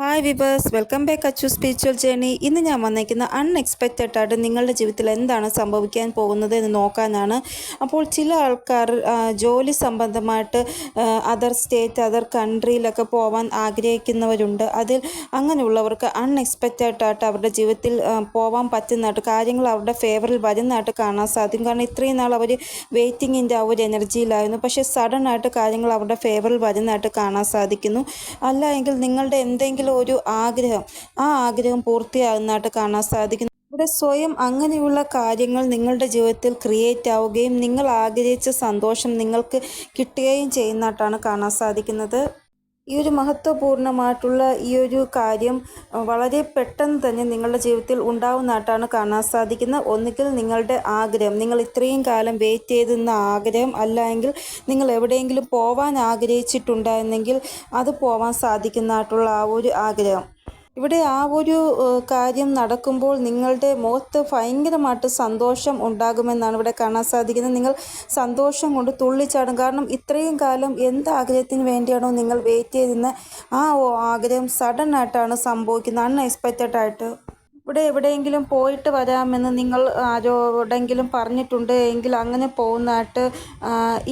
Hi vibes welcome back Achu spiritual journey ഇന്ന് ഞാൻ വന്നേക്കുന്ന അൺഎക്സ്പെക്റ്റഡ് ആയിട്ട് നിങ്ങളുടെ ജീവിതത്തിൽ എന്താണ് സംഭവിക്കാൻ പോകുന്നത് എന്ന് നോക്കാനാണ്. അപ്പോൾ ചില ആൾക്കാർ ജോലി സംബന്ധമായിട്ട് അതർ സ്റ്റേറ്റ് അതർ കൺട്രിയിലൊക്കെ പോകാൻ ആഗ്രഹിക്കുന്നവരുണ്ട്. അതിൽ അങ്ങനെയുള്ളവർക്ക് അൺഎക്സ്പെക്റ്റഡ് ആയിട്ട് അവരുടെ ജീവിതത്തിൽ പോകാൻ പറ്റുന്നതായിട്ട് കാര്യങ്ങൾ അവരുടെ ഫേവറിൽ വരുന്നതായിട്ട് കാണാൻ സാധിക്കും. കാരണം ഇത്രയും നാൾ അവർ വെയിറ്റിങ്ങിന്റെ ആ ഒരു എനർജിയിലായിരുന്നു പക്ഷേ സഡൻ ആയിട്ട് കാര്യങ്ങൾ അവരുടെ ഫേവറിൽ വരുന്നതായിട്ട് കാണാൻ സാധിക്കുന്നു. അല്ല നിങ്ങളുടെ എന്തെങ്കിലും ഒരു ആഗ്രഹം. ആ ആഗ്രഹം പൂർത്തിയാകുന്നതായിട്ട് കാണാൻ സാധിക്കുന്നു. ഇവിടെ സ്വയം അങ്ങനെയുള്ള കാര്യങ്ങൾ നിങ്ങളുടെ ജീവിതത്തിൽ ക്രിയേറ്റ് ആവുകയും നിങ്ങൾ ആഗ്രഹിച്ച സന്തോഷം നിങ്ങൾക്ക് കിട്ടുകയും ചെയ്യുന്നതായിട്ടാണ് കാണാൻ സാധിക്കുന്നത്. ഈ ഒരു മഹത്വപൂർണമായിട്ടുള്ള ഈ ഒരു കാര്യം വളരെ പെട്ടെന്ന് തന്നെ നിങ്ങളുടെ ജീവിതത്തിൽ ഉണ്ടാവുന്നതായിട്ടാണ് കാണാൻ സാധിക്കുന്നത്. ഒന്നുകിൽ നിങ്ങളുടെ ആഗ്രഹം നിങ്ങൾ ഇത്രയും കാലം വെയിറ്റ് ചെയ്തിരുന്ന ആഗ്രഹം അല്ല എങ്കിൽ നിങ്ങൾ എവിടെയെങ്കിലും പോവാൻ ആഗ്രഹിച്ചിട്ടുണ്ടായിരുന്നെങ്കിൽ അത് പോവാൻ സാധിക്കുന്നതായിട്ടുള്ള ആ ഒരു ആഗ്രഹം. ഇവിടെ ആ ഒരു കാര്യം നടക്കുമ്പോൾ നിങ്ങളുടെ മുഖത്ത് ഭയങ്കരമായിട്ട് സന്തോഷം ഉണ്ടാകുമെന്നാണ് ഇവിടെ കാണാൻ സാധിക്കുന്നത്. നിങ്ങൾ സന്തോഷം കൊണ്ട് തുള്ളിച്ചാടും കാരണം ഇത്രയും കാലം എന്ത് ആഗ്രഹത്തിന് വേണ്ടിയാണോ നിങ്ങൾ വെയിറ്റ് ചെയ്തിരുന്ന? ആ ആഗ്രഹം സഡൻ ആയിട്ടാണ് സംഭവിക്കുന്നത്. അൺഎക്സ്പെക്റ്റഡ് ആയിട്ട്. ഇവിടെ എവിടെയെങ്കിലും പോയിട്ട് വരാമെന്ന് നിങ്ങൾ ആരോടെങ്കിലും പറഞ്ഞിട്ടുണ്ട് എങ്കിൽ അങ്ങനെ പോകുന്നതായിട്ട്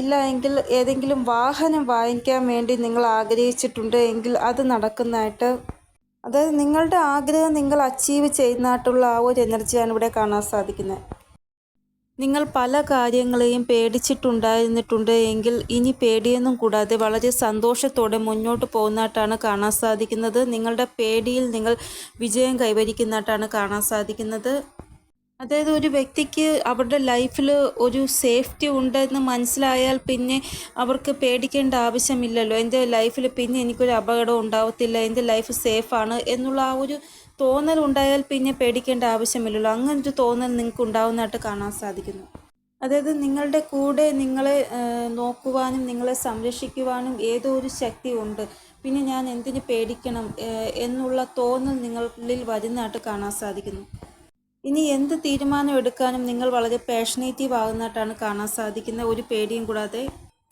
ഇല്ല എങ്കിൽ ഏതെങ്കിലും വാഹനം വാങ്ങിക്കാൻ വേണ്ടി നിങ്ങൾ ആഗ്രഹിച്ചിട്ടുണ്ട് എങ്കിൽ അത് നടക്കുന്നതായിട്ട് അതായത് നിങ്ങളുടെ ആഗ്രഹം നിങ്ങൾ അച്ചീവ് ചെയ്യുന്നതായിട്ടുള്ള ആ ഒരു എനർജിയാണ് ഇവിടെ കാണാൻ സാധിക്കുന്നത്. നിങ്ങൾ പല കാര്യങ്ങളെയും പേടിച്ചിട്ടുണ്ടായിരുന്നിട്ടുണ്ട് എങ്കിൽ ഇനി പേടിയൊന്നും കൂടാതെ വളരെ സന്തോഷത്തോടെ മുന്നോട്ട് പോകുന്നതായിട്ടാണ് കാണാൻ സാധിക്കുന്നത്. നിങ്ങളുടെ പേടിയിൽ നിങ്ങൾ വിജയം കൈവരിക്കുന്നതായിട്ടാണ് കാണാൻ സാധിക്കുന്നത്. അതായത് ഒരു വ്യക്തിക്ക് അവരുടെ ലൈഫിൽ ഒരു സേഫ്റ്റി ഉണ്ടെന്ന് മനസ്സിലായാൽ പിന്നെ അവർക്ക് പേടിക്കേണ്ട ആവശ്യമില്ലല്ലോ. എന്റെ ലൈഫിൽ പിന്നെ എനിക്കൊരു അപകടം ഉണ്ടാവത്തില്ല എന്റെ ലൈഫ് സേഫാണ് എന്നുള്ള ആ ഒരു തോന്നൽ ഉണ്ടായാൽ പിന്നെ പേടിക്കേണ്ട ആവശ്യമില്ലല്ലോ. അങ്ങനെ ഒരു തോന്നൽ നിങ്ങൾക്ക് ഉണ്ടാവുന്നതായിട്ട് കാണാൻ സാധിക്കുന്നു. അതായത് നിങ്ങളുടെ കൂടെ നിങ്ങളെ നോക്കുവാനും നിങ്ങളെ സംരക്ഷിക്കുവാനും ഏതോ ഒരു ശക്തി ഉണ്ട്. പിന്നെ ഞാൻ എന്തിന് പേടിക്കണം എന്നുള്ള തോന്നൽ നിങ്ങളിൽ വരുന്നതായിട്ട് കാണാൻ സാധിക്കുന്നു. ഇനി എന്ത് തീരുമാനം എടുക്കാനും നിങ്ങൾ വളരെ പാഷനേറ്റീവ് ആകുന്നതായിട്ടാണ് കാണാൻ സാധിക്കുന്ന ഒരു പേടിയും കൂടാതെ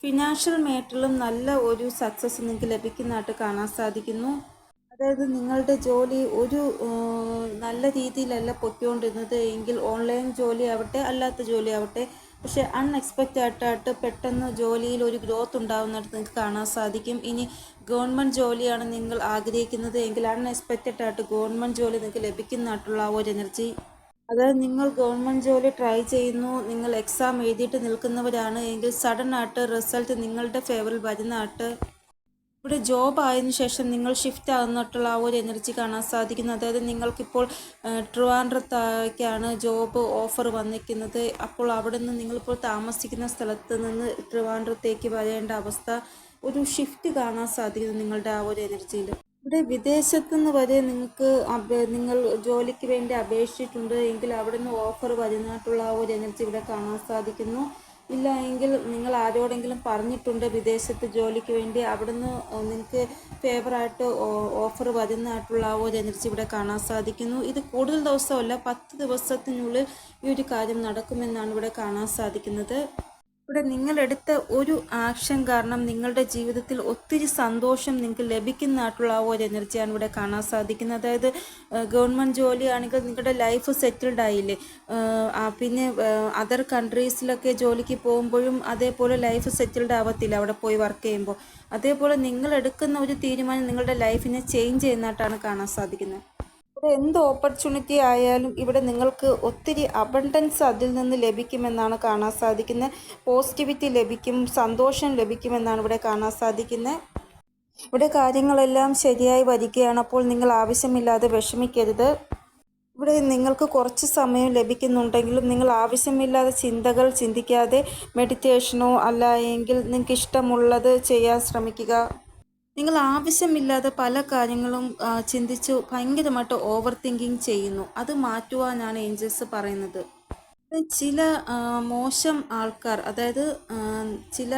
ഫിനാൻഷ്യൽ മേറ്ററിലും നല്ല ഒരു സക്സസ് നിങ്ങൾക്ക് ലഭിക്കുന്നതായിട്ട് കാണാൻ സാധിക്കുന്നു. അതായത് നിങ്ങളുടെ ജോലി ഒരു നല്ല രീതിയിലല്ല പൊയ്ക്കൊണ്ടിരുന്നത്. എങ്കിൽ ഓൺലൈൻ ജോലി ആവട്ടെ അല്ലാത്ത ജോലി ആവട്ടെ പക്ഷെ അൺഎക്സ്പെക്റ്റഡ് ആയിട്ടായിട്ട് പെട്ടെന്ന് ജോലിയിൽ ഒരു ഗ്രോത്ത് ഉണ്ടാകുന്നിടത്ത് നിങ്ങൾക്ക് കാണാൻ സാധിക്കും. ഇനി ഗവൺമെന്റ് ജോലിയാണ് നിങ്ങൾ ആഗ്രഹിക്കുന്നത്. എങ്കിൽ അൺഎക്സ്പെക്റ്റഡ് ആയിട്ട് ഗവൺമെന്റ് ജോലി നിങ്ങൾക്ക് ലഭിക്കുന്നതായിട്ടുള്ള ആ ഒരു എനർജി അതായത് നിങ്ങൾ ഗവൺമെന്റ് ജോലി ട്രൈ ചെയ്യുന്നു നിങ്ങൾ എക്സാം എഴുതിയിട്ട് നിൽക്കുന്നവരാണ് എങ്കിൽ സഡൻ ആയിട്ട് റിസൾട്ട് നിങ്ങളുടെ ഫേവറിൽ വരുന്നതായിട്ട് ഇവിടെ ജോബ് ആയതിനു ശേഷം നിങ്ങൾ ഷിഫ്റ്റ് ആകുന്നിട്ടുള്ള ആ ഒരു എനർജി കാണാൻ സാധിക്കുന്നു. അതായത് നിങ്ങൾക്കിപ്പോൾ ട്രിവാൻഡ്രത്തേക്കാണ് ജോബ് ഓഫർ വന്നിരിക്കുന്നത്. അപ്പോൾ അവിടെ നിന്ന് നിങ്ങളിപ്പോൾ താമസിക്കുന്ന സ്ഥലത്ത് നിന്ന് ട്രിവാൻഡ്രത്തേക്ക് വരേണ്ട അവസ്ഥ ഒരു ഷിഫ്റ്റ് കാണാൻ സാധിക്കുന്നു നിങ്ങളുടെ ആ ഒരു എനർജിയിൽ ഇവിടെ വിദേശത്തു നിന്ന് വരെ നിങ്ങൾക്ക് നിങ്ങൾ ജോലിക്ക് വേണ്ടി അപേക്ഷിച്ചിട്ടുണ്ട്. എങ്കിൽ അവിടെ നിന്ന് ഓഫർ വരുന്നതായിട്ടുള്ള ഒരു എനർജി ഇവിടെ കാണാൻ സാധിക്കുന്നു. ഇല്ല എങ്കിൽ നിങ്ങൾ ആരോടെങ്കിലും പറഞ്ഞിട്ടുണ്ട് വിദേശത്ത് ജോലിക്ക് വേണ്ടി അവിടുന്ന് നിങ്ങൾക്ക് ഫേവറായിട്ട് ഓഫർ വരുന്നതായിട്ടുള്ള ആ ഒരു എനർജി ഇവിടെ കാണാൻ സാധിക്കുന്നു. ഇത് കൂടുതൽ ദിവസമല്ല പത്ത് ദിവസത്തിനുള്ളിൽ ഈ ഒരു കാര്യം നടക്കുമെന്നാണ് ഇവിടെ കാണാൻ സാധിക്കുന്നത്. ഇവിടെ നിങ്ങളെടുത്ത ഒരു ആക്ഷൻ കാരണം നിങ്ങളുടെ ജീവിതത്തിൽ ഒത്തിരി സന്തോഷം നിങ്ങൾക്ക് ലഭിക്കുന്നതായിട്ടുള്ള ആ ഒരു എനർജിയാണ് ഇവിടെ കാണാൻ സാധിക്കുന്നത്. അതായത് ഗവൺമെന്റ് ജോലിയാണെങ്കിൽ നിങ്ങളുടെ ലൈഫ് സെറ്റിൽഡ് ആയില്ലേ? പിന്നെ അതർ കൺട്രീസിലൊക്കെ ജോലിക്ക് പോകുമ്പോഴും അതേപോലെ ലൈഫ് സെറ്റിൽഡ് ആവത്തില്ല അവിടെ പോയി വർക്ക് ചെയ്യുമ്പോൾ. അതേപോലെ നിങ്ങൾ എടുക്കുന്ന ഒരു തീരുമാനം നിങ്ങളുടെ ലൈഫിനെ ചേഞ്ച് ചെയ്യുന്നതായിട്ടാണ് കാണാൻ സാധിക്കുന്നത്. ഇവിടെ എന്ത് ഓപ്പർച്യൂണിറ്റി ആയാലും ഇവിടെ നിങ്ങൾക്ക് ഒത്തിരി അബണ്ടൻസ് അതിൽ നിന്ന് ലഭിക്കുമെന്നാണ് കാണാൻ സാധിക്കുന്നത്. പോസിറ്റിവിറ്റി ലഭിക്കും സന്തോഷം ലഭിക്കുമെന്നാണ് ഇവിടെ കാണാൻ സാധിക്കുന്നത്. ഇവിടെ കാര്യങ്ങളെല്ലാം ശരിയായി വരികയാണ്. അപ്പോൾ നിങ്ങൾ ആവശ്യമില്ലാതെ വിഷമിക്കരുത്. ഇവിടെ നിങ്ങൾക്ക് കുറച്ച് സമയം ലഭിക്കുന്നുണ്ടെങ്കിലും നിങ്ങൾ ആവശ്യമില്ലാതെ ചിന്തകൾ ചിന്തിക്കാതെ മെഡിറ്റേഷനോ അല്ല എങ്കിൽ നിങ്ങൾക്ക് ഇഷ്ടമുള്ളത് ചെയ്യാൻ ശ്രമിക്കുക. നിങ്ങൾ ആവശ്യമില്ലാതെ പല കാര്യങ്ങളും ചിന്തിച്ച് ഭയങ്കരമായിട്ട് ഓവർ തിങ്കിങ് ചെയ്യുന്നു. അത് മാറ്റുവാനാണ് ഏഞ്ചൽസ് പറയുന്നത്. ചില മോശം ആൾക്കാർ അതായത് ചില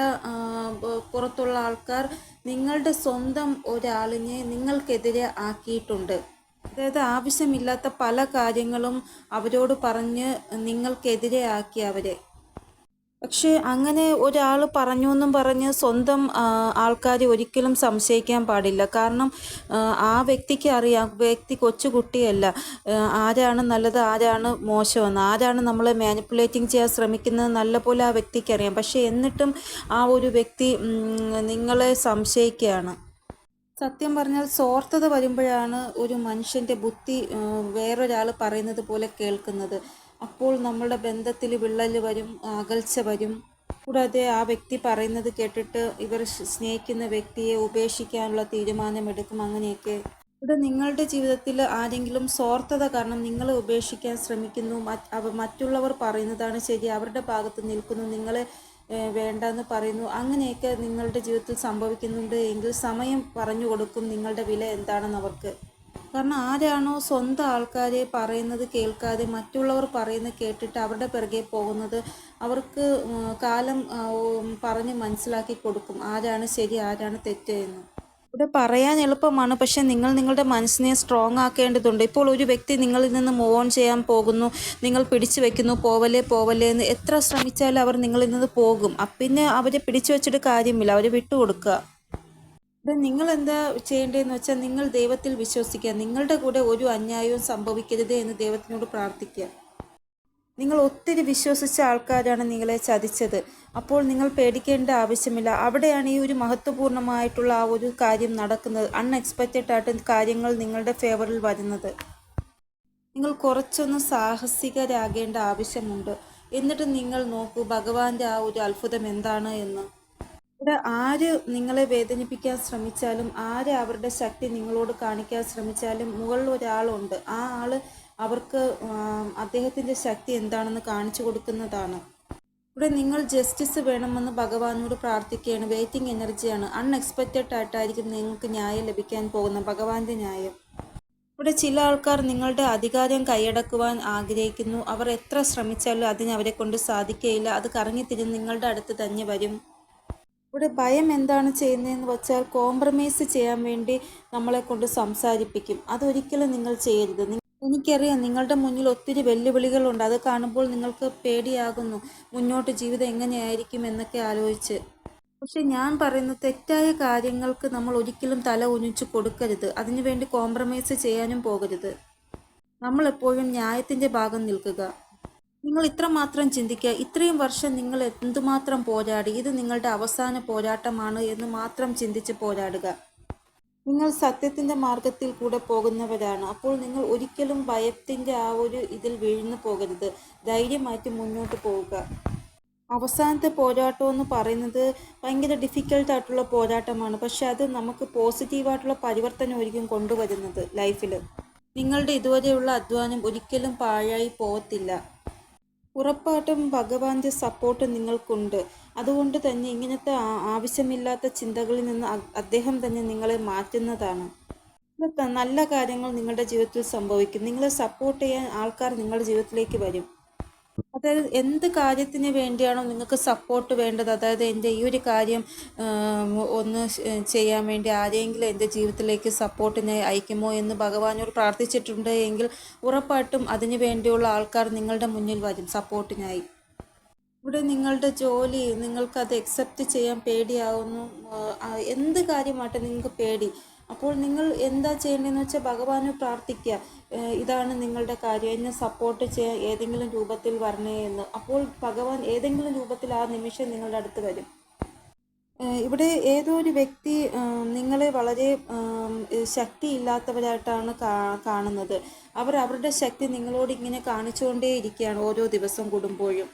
പുറത്തുള്ള ആൾക്കാർ നിങ്ങളുടെ സ്വന്തം ഒരാളിനെ നിങ്ങൾക്കെതിരെ ആക്കിയിട്ടുണ്ട്. അതായത് ആവശ്യമില്ലാത്ത പല കാര്യങ്ങളും അവരോട് പറഞ്ഞ് നിങ്ങൾക്കെതിരെ ആക്കി അവരെ. പക്ഷേ അങ്ങനെ ഒരാൾ പറഞ്ഞു എന്നും പറഞ്ഞ് സ്വന്തം ആൾക്കാർ ഒരിക്കലും സംശയിക്കാൻ പാടില്ല. കാരണം ആ, വ്യക്തിക്ക് അറിയാം വ്യക്തി കൊച്ചുകുട്ടിയല്ല കുട്ടിയല്ല. ആരാണ് നല്ലത് ആരാണ് മോശമെന്ന്. ആരാണ് നമ്മളെ മാനിപ്പുലേറ്റിംഗ് ചെയ്യാൻ ശ്രമിക്കുന്നത് നല്ലപോലെ ആ വ്യക്തിക്ക് അറിയാം. പക്ഷേ എന്നിട്ടും ആ ഒരു വ്യക്തി നിങ്ങളെ സംശയിക്കുകയാണ്. സത്യം പറഞ്ഞാൽ സ്വാർത്ഥത വരുമ്പോഴാണ് ഒരു മനുഷ്യന്റെ ബുദ്ധി വേറൊരാൾ പറയുന്നത് പോലെ കേൾക്കുന്നത്. അപ്പോൾ നമ്മളുടെ ബന്ധത്തിൽ വിള്ളൽ വരും അകൽച്ച വരും. കൂടാതെ ആ വ്യക്തി പറയുന്നത് കേട്ടിട്ട് ഇവർ സ്നേഹിക്കുന്ന വ്യക്തിയെ ഉപേക്ഷിക്കാനുള്ള തീരുമാനമെടുക്കും അങ്ങനെയൊക്കെ. ഇവിടെ നിങ്ങളുടെ ജീവിതത്തിൽ ആരെങ്കിലും സ്വാർത്ഥത കാരണം നിങ്ങളെ ഉപേക്ഷിക്കാൻ ശ്രമിക്കുന്നു. മറ്റുള്ളവർ പറയുന്നതാണ് ശരി അവരുടെ ഭാഗത്ത് നിൽക്കുന്നു നിങ്ങളെ വേണ്ടെന്ന് പറയുന്നു. അങ്ങനെയൊക്കെ നിങ്ങളുടെ ജീവിതത്തിൽ സംഭവിക്കുന്നുണ്ട്. എങ്കിൽ സമയം പറഞ്ഞു കൊടുക്കും നിങ്ങളുടെ വില എന്താണെന്ന് അവർക്ക്. കാരണം ആരാണോ സ്വന്തം ആൾക്കാരെ പറയുന്നത് കേൾക്കാതെ മറ്റുള്ളവർ പറയുന്നത് കേട്ടിട്ട് അവരുടെ പിറകെ പോകുന്നത് അവർക്ക് കാലം പറഞ്ഞ് മനസ്സിലാക്കി കൊടുക്കും ആരാണ് ശരി ആരാണ് തെറ്റ് എന്ന്. ഇവിടെ പറയാൻ എളുപ്പമാണ് പക്ഷേ നിങ്ങൾ നിങ്ങളുടെ മനസ്സിനെ സ്ട്രോങ് ആക്കേണ്ടതുണ്ട്. ഇപ്പോൾ ഒരു വ്യക്തി നിങ്ങളിൽ നിന്ന് മൂവ് ഓൺ ചെയ്യാൻ പോകുന്നു നിങ്ങൾ പിടിച്ചു വെക്കുന്നു പോവല്ലേ പോവല്ലേ എന്ന് എത്ര ശ്രമിച്ചാലും അവർ നിങ്ങളിൽ നിന്ന് പോകും. പിന്നെ അവരെ പിടിച്ചു വെച്ചിട്ട് കാര്യമില്ല അവരെ വിട്ടുകൊടുക്കുക. ഇവിടെ നിങ്ങൾ എന്താ ചെയ്യേണ്ടതെന്ന് വെച്ചാൽ നിങ്ങൾ ദൈവത്തിൽ വിശ്വസിക്കുക. നിങ്ങളുടെ കൂടെ ഒരു അന്യായവും സംഭവിക്കരുത് എന്ന് ദൈവത്തിനോട് പ്രാർത്ഥിക്കുക. നിങ്ങൾ ഒത്തിരി വിശ്വസിച്ച ആൾക്കാരാണ് നിങ്ങളെ ചതിച്ചത്. അപ്പോൾ നിങ്ങൾ പേടിക്കേണ്ട ആവശ്യമില്ല. അവിടെയാണ് ഈ ഒരു മഹത്വപൂർണമായിട്ടുള്ള ആ ഒരു കാര്യം നടക്കുന്നത്. അൺഎക്സ്പെക്റ്റഡ് ആയിട്ട് കാര്യങ്ങൾ നിങ്ങളുടെ ഫേവറിൽ വരുന്നത്. നിങ്ങൾ കുറച്ചൊന്ന് സാഹസികരാകേണ്ട ആവശ്യമുണ്ട്. എന്നിട്ട് നിങ്ങൾ നോക്കൂ ഭഗവാന്റെ ആ ഒരു അത്ഭുതം എന്താണ് എന്ന്. ഇവിടെ ആര് നിങ്ങളെ വേദനിപ്പിക്കാൻ ശ്രമിച്ചാലും ആര് അവരുടെ ശക്തി നിങ്ങളോട് കാണിക്കാൻ ശ്രമിച്ചാലും മുകളിൽ ഒരാളുണ്ട്. ആ ആൾ അവർക്ക് അദ്ദേഹത്തിന്റെ ശക്തി എന്താണെന്ന് കാണിച്ചു കൊടുക്കുന്നതാണ്. ഇവിടെ നിങ്ങൾ ജസ്റ്റിസ് വേണമെന്ന് ഭഗവാനോട് പ്രാർത്ഥിക്കുകയാണ്. വെയിറ്റിംഗ് എനർജിയാണ് അൺഎക്സ്പെക്റ്റഡ് ആയിട്ടായിരിക്കും നിങ്ങൾക്ക് ന്യായം ലഭിക്കാൻ പോകുന്ന ഭഗവാന്റെ ന്യായം. ഇവിടെ ചില ആൾക്കാർ നിങ്ങളുടെ അധികാരം കൈയടക്കുവാൻ ആഗ്രഹിക്കുന്നു. അവർ എത്ര ശ്രമിച്ചാലും അതിന് അവരെ കൊണ്ട് സാധിക്കുകയില്ല. അത് കറങ്ങിത്തിരിഞ്ഞ് നിങ്ങളുടെ അടുത്ത് തന്നെ വരും. ഇവിടെ ഭയം എന്താണ് ചെയ്യുന്നതെന്ന് വെച്ചാൽ കോംപ്രമൈസ് ചെയ്യാൻ വേണ്ടി നമ്മളെ കൊണ്ട് സംസാരിപ്പിക്കും. അതൊരിക്കലും നിങ്ങൾ ചെയ്യരുത്. എനിക്കറിയാം നിങ്ങളുടെ മുന്നിൽ ഒത്തിരി വെല്ലുവിളികളുണ്ട്. അത് കാണുമ്പോൾ നിങ്ങൾക്ക് പേടിയാകുന്നു. മുന്നോട്ട് ജീവിതം എങ്ങനെയായിരിക്കും എന്നൊക്കെ ആലോചിച്ച്. പക്ഷെ ഞാൻ പറയുന്ന തെറ്റായ കാര്യങ്ങൾക്ക് നമ്മൾ ഒരിക്കലും തല ഉനിച്ചു കൊടുക്കരുത്. അതിനുവേണ്ടി കോംപ്രമൈസ് ചെയ്യാനും പോകരുത്. നമ്മളെപ്പോഴും ന്യായത്തിന്റെ ഭാഗം നിൽക്കുക. നിങ്ങൾ ഇത്രമാത്രം ചിന്തിക്കുക. ഇത്രയും വർഷം നിങ്ങൾ എന്തുമാത്രം പോരാടി? ഇത് നിങ്ങളുടെ അവസാന പോരാട്ടമാണ് എന്ന് മാത്രം ചിന്തിച്ച് പോരാടുക. നിങ്ങൾ സത്യത്തിന്റെ മാർഗത്തിൽ കൂടെ പോകുന്നവരാണ്. അപ്പോൾ നിങ്ങൾ ഒരിക്കലും ഭയത്തിന്റെ ആ ഒരു ഇതിൽ വീഴ്ന്നു പോകരുത്. ധൈര്യമായിട്ട് മുന്നോട്ട് പോവുക. അവസാനത്തെ പോരാട്ടം എന്ന് പറയുന്നത് ഭയങ്കര ഡിഫിക്കൽട്ട് ആയിട്ടുള്ള പോരാട്ടമാണ്. പക്ഷെ അത് നമുക്ക് പോസിറ്റീവായിട്ടുള്ള പരിവർത്തനമായിരിക്കും കൊണ്ടുവരുന്നത് ലൈഫിൽ. നിങ്ങളുടെ ഇതുവരെയുള്ള അധ്വാനം ഒരിക്കലും പാഴായി പോകത്തില്ല. ഉറപ്പായിട്ടും ഭഗവാന്റെ സപ്പോർട്ട് നിങ്ങൾക്കുണ്ട്. അതുകൊണ്ട് തന്നെ ഇങ്ങനത്തെ ആവശ്യമില്ലാത്ത ചിന്തകളിൽ നിന്ന് അദ്ദേഹം തന്നെ നിങ്ങളെ മാറ്റുന്നതാണ്. നല്ല കാര്യങ്ങൾ നിങ്ങളുടെ ജീവിതത്തിൽ സംഭവിക്കും. നിങ്ങളെ സപ്പോർട്ട് ചെയ്യാൻ ആൾക്കാർ നിങ്ങളുടെ ജീവിതത്തിലേക്ക് വരും. അതായത് എന്ത് കാര്യത്തിന് വേണ്ടിയാണോ നിങ്ങൾക്ക് സപ്പോർട്ട് വേണ്ടത്? അതായത് എന്റെ ഈ ഒരു കാര്യം ഒന്ന് ചെയ്യാൻ വേണ്ടി ആരെങ്കിലും എന്റെ ജീവിതത്തിലേക്ക് സപ്പോർട്ടിനെ അയക്കുമോ എന്ന് ഭഗവാനോട് പ്രാർത്ഥിച്ചിട്ടുണ്ട് എങ്കിൽ ഉറപ്പായിട്ടും അതിനു വേണ്ടിയുള്ള ആൾക്കാർ നിങ്ങളുടെ മുന്നിൽ വരും സപ്പോർട്ടിനായി ഇവിടെ നിങ്ങളുടെ ജോലി നിങ്ങൾക്ക് അത് അക്സെപ്റ്റ് ചെയ്യാൻ പേടിയാവുന്നു. എന്ത് കാര്യമാട്ടെ നിങ്ങൾക്ക് പേടി? അപ്പോൾ നിങ്ങൾ എന്താ ചെയ്യേണ്ടതെന്ന് വെച്ചാൽ ഭഗവാന് പ്രാർത്ഥിക്കുക. ഇതാണ് നിങ്ങളുടെ കാര്യം. എന്നെ സപ്പോർട്ട് ചെയ്യാൻ ഏതെങ്കിലും രൂപത്തിൽ വരണേ എന്ന്. അപ്പോൾ ഭഗവാൻ ഏതെങ്കിലും രൂപത്തിൽ ആ നിമിഷം നിങ്ങളുടെ അടുത്ത് വരും. ഇവിടെ ഏതോ ഒരു വ്യക്തി നിങ്ങളെ വളരെ ശക്തിയില്ലാത്തവരായിട്ടാണ് കാണുന്നത്. അവർ അവരുടെ ശക്തി നിങ്ങളോട് ഇങ്ങനെ കാണിച്ചുകൊണ്ടേ ഇരിക്കുകയാണ് ഓരോ ദിവസം കൂടുമ്പോഴും.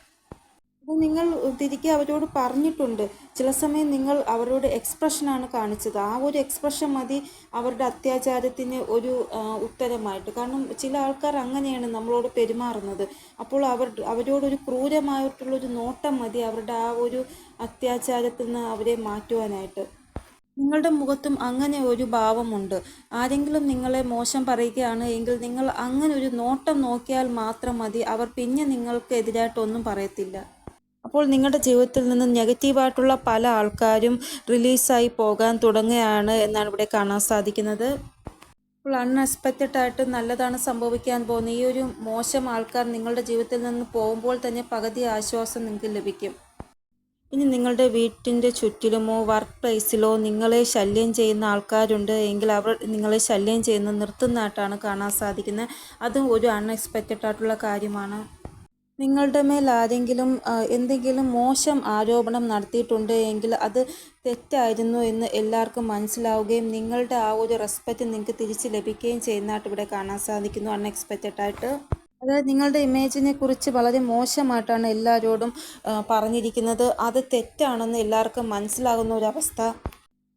നിങ്ങൾ തിരികെ അവരോട് പറഞ്ഞിട്ടുണ്ട്. ചില സമയം നിങ്ങൾ അവരോട് എക്സ്പ്രഷനാണ് കാണിച്ചത്. ആ ഒരു എക്സ്പ്രഷൻ മതി അവരുടെ അത്യാചാരത്തിന് ഒരു ഉത്തരമായിട്ട്. കാരണം ചില ആൾക്കാർ അങ്ങനെയാണ് നമ്മളോട് പെരുമാറുന്നത്. അപ്പോൾ അവർ അവരോടൊരു ക്രൂരമായിട്ടുള്ളൊരു നോട്ടം മതി അവരുടെ ആ ഒരു അത്യാചാരത്തിൽ നിന്ന് അവരെ മാറ്റുവാനായിട്ട്. നിങ്ങളുടെ മുഖത്തും അങ്ങനെ ഒരു ഭാവമുണ്ട്. ആരെങ്കിലും നിങ്ങളെ മോശം പറയുകയാണ് എങ്കിൽ നിങ്ങൾ അങ്ങനെ ഒരു നോട്ടം നോക്കിയാൽ മാത്രം മതി. അവർ പിന്നെ നിങ്ങൾക്ക് എതിരായിട്ടൊന്നും പറയത്തില്ല. അപ്പോൾ നിങ്ങളുടെ ജീവിതത്തിൽ നിന്ന് നെഗറ്റീവായിട്ടുള്ള പല ആൾക്കാരും റിലീസായി പോകാൻ തുടങ്ങുകയാണ് എന്നാണ് ഇവിടെ കാണാൻ സാധിക്കുന്നത്. അപ്പോൾ അൺഎക്സ്പെക്റ്റഡ് ആയിട്ട് നല്ലതാണ് സംഭവിക്കാൻ പോകുന്നത്. ഈ ഒരു മോശം ആൾക്കാർ നിങ്ങളുടെ ജീവിതത്തിൽ നിന്ന് പോകുമ്പോൾ തന്നെ പകുതി ആശ്വാസം നിങ്ങൾക്ക് ലഭിക്കും. ഇനി നിങ്ങളുടെ വീട്ടിന്റെ ചുറ്റിലുമോ വർക്ക് പ്ലേസിലോ നിങ്ങളെ ശല്യം ചെയ്യുന്ന ആൾക്കാരുണ്ട് എങ്കിൽ അവർ നിങ്ങളെ ശല്യം ചെയ്യുന്നത് നിർത്തുന്നതായിട്ടാണ് കാണാൻ സാധിക്കുന്നത്. അതും ഒരു അൺഎക്സ്പെക്റ്റഡ് ആയിട്ടുള്ള കാര്യമാണ്. നിങ്ങളുടെ മേൽ ആരെങ്കിലും എന്തെങ്കിലും മോശം ആരോപണം നടത്തിയിട്ടുണ്ട് എങ്കിൽ അത് തെറ്റായിരുന്നു എന്ന് എല്ലാവർക്കും മനസ്സിലാവുകയും നിങ്ങളുടെ ആ ഒരു റെസ്പെക്റ്റ് നിങ്ങൾക്ക് തിരിച്ച് ലഭിക്കുകയും ചെയ്യുന്നതായിട്ട് ഇവിടെ കാണാൻ സാധിക്കുന്നു അൺഎക്സ്പെക്റ്റഡ് ആയിട്ട്. അതായത് നിങ്ങളുടെ ഇമേജിനെ കുറിച്ച് വളരെ മോശമായിട്ടാണ് എല്ലാവരോടും പറഞ്ഞിരിക്കുന്നത്. അത് തെറ്റാണെന്ന് എല്ലാവർക്കും മനസ്സിലാകുന്ന ഒരവസ്ഥ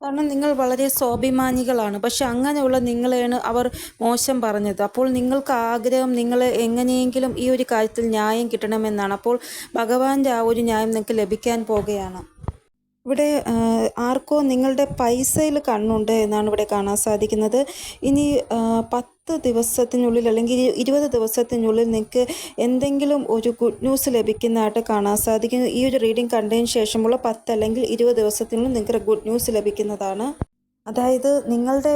കാരണം നിങ്ങൾ വളരെ സ്വാഭിമാനികളാണ്. പക്ഷെ അങ്ങനെയുള്ള നിങ്ങളെയാണ് അവർ മോശം പറഞ്ഞത്. അപ്പോൾ നിങ്ങൾക്ക് ആഗ്രഹം നിങ്ങൾ എങ്ങനെയെങ്കിലും ഈ ഒരു കാര്യത്തിൽ ന്യായം കിട്ടണമെന്നാണ്. അപ്പോൾ ഭഗവാന്റെ ആ ഒരു ന്യായം നിങ്ങൾക്ക് ലഭിക്കാൻ പോകുകയാണ്. ഇവിടെ ആർക്കോ നിങ്ങളുടെ പൈസയിൽ കണ്ണുണ്ട് എന്നാണ് ഇവിടെ കാണാൻ സാധിക്കുന്നത്. ഇനി ആ, പത്ത് ദിവസത്തിനുള്ളിൽ അല്ലെങ്കിൽ ഇരു- ഇരുപത് ദിവസത്തിനുള്ളിൽ നിങ്ങൾക്ക് എന്തെങ്കിലും ഒരു ഗുഡ് ന്യൂസ് ലഭിക്കുന്നതായിട്ട് കാണാൻ സാധിക്കും ഈ ഒരു റീഡിംഗ് കണ്ടതിന് ശേഷമുള്ള പത്ത് അല്ലെങ്കിൽ ഇരുപത് ദിവസത്തിനുള്ളിൽ നിങ്ങൾക്ക് ഗുഡ് ന്യൂസ് ലഭിക്കുന്നതാണ്. അതായത് നിങ്ങളുടെ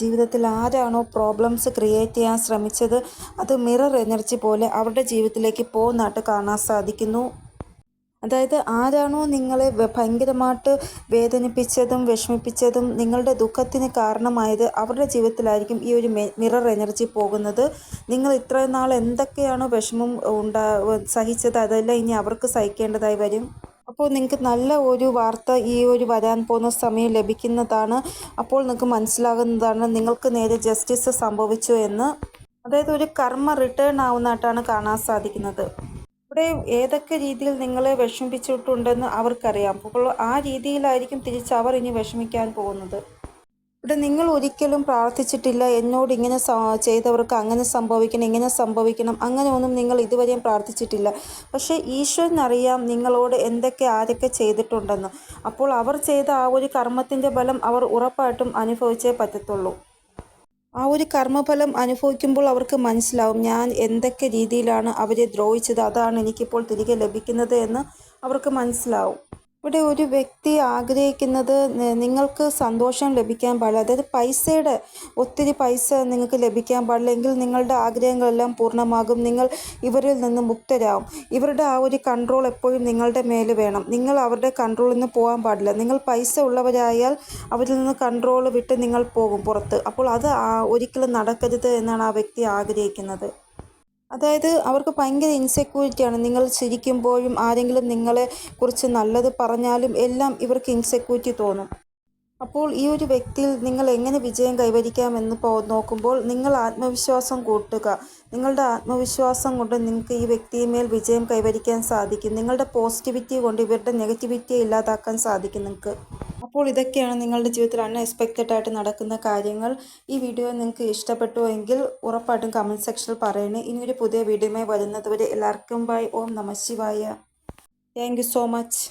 ജീവിതത്തിൽ ആരാണോ പ്രോബ്ലംസ് ക്രിയേറ്റ് ചെയ്യാൻ ശ്രമിച്ചത് അത് മിറർ എനർജി പോലെ അവരുടെ ജീവിതത്തിലേക്ക് പോകുന്നതായിട്ട് കാണാൻ സാധിക്കുന്നു. അതായത് ആരാണോ നിങ്ങളെ ഭയങ്കരമായിട്ട് വേദനിപ്പിച്ചതും വിഷമിപ്പിച്ചതും നിങ്ങളുടെ ദുഃഖത്തിന് കാരണമായത് അവരുടെ ജീവിതത്തിലായിരിക്കും ഈ ഒരു മിറർ എനർജി പോകുന്നത്. നിങ്ങൾ ഇത്രയും നാൾ എന്തൊക്കെയാണോ വിഷമം ഉണ്ടാ സഹിച്ചത് അതെല്ലാം ഇനി അവർക്ക് സഹിക്കേണ്ടതായി വരും. അപ്പോൾ നിങ്ങൾക്ക് നല്ല ഒരു വാർത്ത ഈ ഒരു വരാൻ പോകുന്ന സമയം ലഭിക്കുന്നതാണ്. അപ്പോൾ നിങ്ങൾക്ക് മനസ്സിലാകുന്നതാണ് നിങ്ങൾക്ക് നേരെ ജസ്റ്റിസ് സംഭവിച്ചു എന്ന്. അതായത് ഒരു കർമ്മ റിട്ടേൺ ആവുന്നതായിട്ടാണ് കാണാൻ സാധിക്കുന്നത്. ഇവിടെ ഏതൊക്കെ രീതിയിൽ നിങ്ങളെ വിഷമിപ്പിച്ചിട്ടുണ്ടെന്ന് അവർക്കറിയാം. അപ്പോൾ ആ രീതിയിലായിരിക്കും തിരിച്ച് അവർ ഇനി വിഷമിക്കാൻ പോകുന്നത്. ഇവിടെ നിങ്ങൾ ഒരിക്കലും പ്രാർത്ഥിച്ചിട്ടില്ല എന്നോട് ഇങ്ങനെ ചെയ്തവർക്ക് അങ്ങനെ സംഭവിക്കണം ഇങ്ങനെ സംഭവിക്കണം അങ്ങനെ ഒന്നും നിങ്ങൾ ഇതുവരെയും പ്രാർത്ഥിച്ചിട്ടില്ല. പക്ഷേ ഈശ്വരനറിയാം നിങ്ങളോട് എന്തൊക്കെ ആരൊക്കെ ചെയ്തിട്ടുണ്ടെന്ന്. അപ്പോൾ അവർ ചെയ്ത ആ ഒരു കർമ്മത്തിന്റെ ബലം അവർ ഉറപ്പായിട്ടും അനുഭവിച്ചേ പറ്റത്തുള്ളൂ. ആ ഒരു കർമ്മഫലം അനുഭവിക്കുമ്പോൾ അവർക്ക് മനസ്സിലാവും ഞാൻ എന്തൊക്കെ രീതിയിലാണ് അവരെ ദ്രോഹിച്ചത് അതാണ് എനിക്കിപ്പോൾ തിരികെ ലഭിക്കുന്നത് എന്ന് അവർക്ക് മനസ്സിലാവും. ഇവിടെ ഒരു വ്യക്തി ആഗ്രഹിക്കുന്നത് നിങ്ങൾക്ക് സന്തോഷം ലഭിക്കാൻ പാടില്ല. അതായത് പൈസയുടെ ഒത്തിരി പൈസ നിങ്ങൾക്ക് ലഭിക്കാൻ പാടില്ല. എങ്കിൽ നിങ്ങളുടെ ആഗ്രഹങ്ങളെല്ലാം പൂർണമാകും. നിങ്ങൾ ഇവരിൽ നിന്ന് മുക്തരാകും ഇവരുടെ ആ ഒരു കൺട്രോൾ എപ്പോഴും നിങ്ങളുടെ മേൽ വേണം. നിങ്ങൾ അവരുടെ കൺട്രോളിൽ നിന്ന് പോകാൻ പാടില്ല. നിങ്ങൾ പൈസ ഉള്ളവരായാൽ അവരിൽ നിന്ന് കൺട്രോൾ വിട്ട് നിങ്ങൾ പോകും പുറത്ത്. അപ്പോൾ അത് ഒരിക്കലും നടക്കരുത് എന്നാണ് ആ വ്യക്തി ആഗ്രഹിക്കുന്നത്. അതായത് അവർക്ക് ഭയങ്കര ഇൻസെക്യൂരിറ്റിയാണ് നിങ്ങൾ ചിരിക്കുമ്പോഴും ആരെങ്കിലും നിങ്ങളെ കുറിച്ച് നല്ലത് പറഞ്ഞാലും എല്ലാം ഇവർക്ക് ഇൻസെക്യൂരിറ്റി തോന്നും. അപ്പോൾ ഈ ഒരു വ്യക്തിയിൽ നിങ്ങൾ എങ്ങനെ വിജയം കൈവരിക്കാമെന്ന് നോക്കുമ്പോൾ നിങ്ങൾ ആത്മവിശ്വാസം കൂട്ടുക. നിങ്ങളുടെ ആത്മവിശ്വാസം കൊണ്ട് നിങ്ങൾക്ക് ഈ വ്യക്തിയുമേൽ വിജയം കൈവരിക്കാൻ സാധിക്കും. നിങ്ങളുടെ പോസിറ്റിവിറ്റി കൊണ്ട് ഇവരുടെ നെഗറ്റിവിറ്റിയെ ഇല്ലാതാക്കാൻ സാധിക്കും നിങ്ങൾക്ക്. അപ്പോൾ ഇതൊക്കെയാണ് നിങ്ങളുടെ ജീവിതത്തിൽ അൺഎക്സ്പെക്റ്റഡ് ആയിട്ട് നടക്കുന്ന കാര്യങ്ങൾ. ഈ വീഡിയോ നിങ്ങൾക്ക് ഇഷ്ടപ്പെട്ടു എങ്കിൽ ഉറപ്പായിട്ടും കമന്റ് സെക്ഷനിൽ പറയണേ. ഇനി ഒരു പുതിയ വീഡിയോയുമായി വരുന്നതുവരെ എല്ലാവർക്കും ബൈ ഓം നമ ശിവായ. Thank so much